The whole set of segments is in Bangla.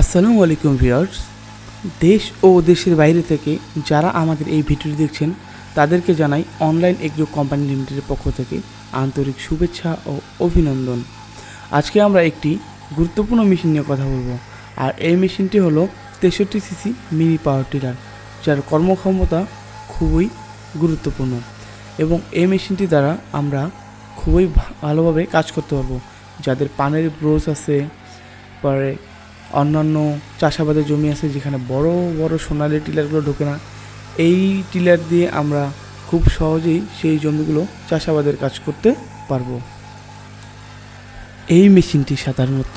আসসালামু আলাইকুম ভিউয়ার্স। দেশ ও দেশের বাইরে থেকে যারা আমাদের এই ভিডিওটি দেখছেন, তাদেরকে জানাই অনলাইন এগ্রো কোম্পানি লিমিটেডের পক্ষ থেকে আন্তরিক শুভেচ্ছা ও অভিনন্দন। আজকে আমরা একটি গুরুত্বপূর্ণ মেশিন নিয়ে কথা বলব, আর এই মেশিনটি হলো তেষট্টি সিসি মিনি পাওয়ার টিলার, যার কর্মক্ষমতা খুবই গুরুত্বপূর্ণ। এবং এই মেশিনটি দ্বারা আমরা খুবই ভালোভাবে কাজ করতে পারব। যাদের পানের ব্রোচ আছে, পরে অন্যান্য চাষাবাদের জমি আছে যেখানে বড় বড় সোনালি টিলারগুলো ঢোকে না। এই টিলার দিয়ে আমরা খুব সহজেই সেই জমিগুলো চাষাবাদের কাজ করতে পারব। এই মেশিনটি সাধারণত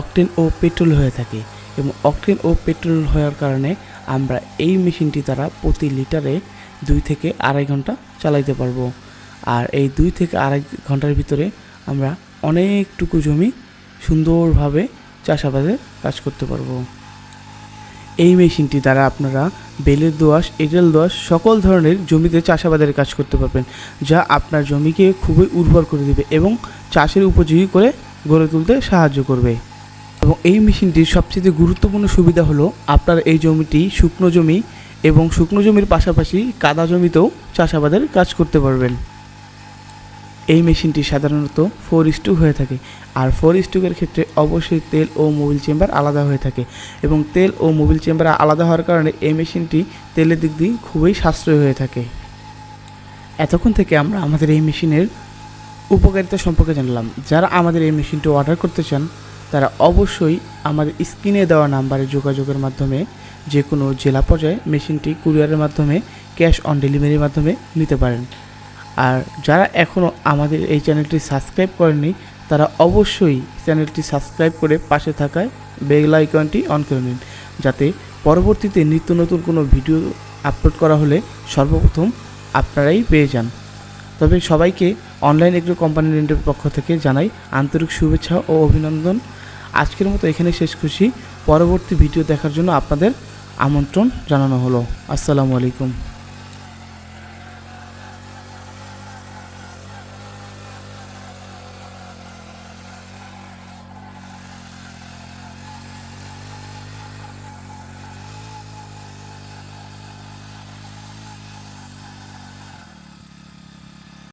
অকটেন ও পেট্রোল হয়ে থাকে এবং অকটেন ও পেট্রোল হওয়ার কারণে আমরা এই মেশিনটি দ্বারা প্রতি লিটারে দুই থেকে আড়াই ঘণ্টা চালাইতে পারব। আর এই দুই থেকে আড়াই ঘণ্টার ভিতরে আমরা অনেকটুকু জমি সুন্দরভাবে চাষাবাদে কাজ করতে পারব। এই মেশিনটি দ্বারা আপনারা বেলের দোয়াশ এঁটেল দোয়াশ সকল ধরনের জমিতে চাষাবাদের কাজ করতে পারবেন, যা আপনার জমিকে খুবই উর্বর করে দেবে এবং চাষের উপযোগী করে গড়ে তুলতে সাহায্য করবে। এবং এই মেশিনটির সবচেয়ে গুরুত্বপূর্ণ সুবিধা হলো আপনার এই জমিটি শুকনো জমি এবং শুকনো জমির পাশাপাশি কাদা জমিতেও চাষাবাদের কাজ করতে পারবেন। এই মেশিনটি সাধারণত ফোর ইস হয়ে থাকে, আর ফোর স্টুকের ক্ষেত্রে অবশ্যই তেল ও মোবিল চেম্বার আলাদা হয়ে থাকে এবং তেল ও মোবিল চেম্বার আলাদা হওয়ার কারণে এই মেশিনটি তেলের দিক দিয়ে খুবই সাশ্রয় হয়ে থাকে। এতক্ষণ থেকে আমরা আমাদের এই মেশিনের উপকারিতা সম্পর্কে জানলাম। যারা আমাদের এই মেশিনটি অর্ডার করতে চান, তারা অবশ্যই আমাদের স্ক্রিনে দেওয়া নাম্বারে যোগাযোগের মাধ্যমে যে কোনো জেলা পর্যায়ে মেশিনটি কুরিয়ারের মাধ্যমে ক্যাশ অন ডেলিভারির মাধ্যমে নিতে পারেন। আর যারা এখনও আমাদের এই চ্যানেলটি সাবস্ক্রাইব করেননি, তারা অবশ্যই চ্যানেলটি সাবস্ক্রাইব করে পাশে থাকায় বেল আইকনটি অন করে নিন। যাতে পরবর্তীতে নিত্য নতুন কোনো ভিডিও আপলোড করা হলে সর্বপ্রথম আপনারাই পেয়ে যান। তবে সবাইকে অনলাইন এগ্রো কোম্পানি লিমিটেডের পক্ষ থেকে জানাই আন্তরিক শুভেচ্ছা ও অভিনন্দন। আজকের মতো এখানে শেষ খুশি পরবর্তী ভিডিও দেখার জন্য আপনাদের আমন্ত্রণ জানানো হলো। আসসালামু আলাইকুম।